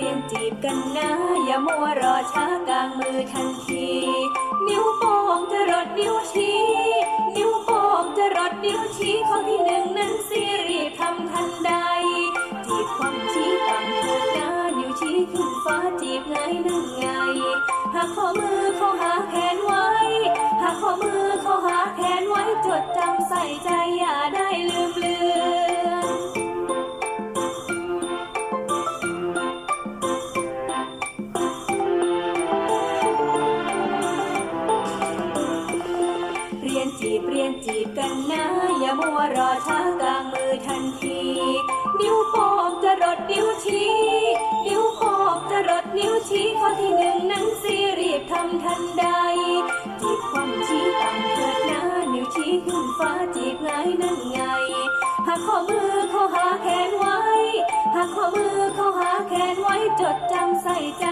เรียนจีบกันนะ อย่ามัวรอช้ากลางมือทันที นิ้วโป้งจะรดนิ้วชี้ นิ้วโป้งจะรดนิ้วชี้ข้อที่หนึ่งนั้นสิรีทำทันใด จีบความชี้ต่ำเถิดนะนิ้วชี้ขึ้นฟ้าจีบไงนั่งไงหากข้อมือเขาหา จีบเรียนจีบกันนะอย่ามัวรอช้ากลางมือทันที นิ้วโป้งจะรดนิ้วชี้ นิ้วโป้งจะรดนิ้วชี้ข้อที่หนึ่งนั้นสิรีบทำทันใด จีบความชี้ต่ำเถิดนะนิ้วชี้ขึ้นฟ้าจีบไงนั่นไงหากข้อมือเขาหาแขนไว้ หากข้อมือเขาหาแขนไว้จดจำใส่ใจ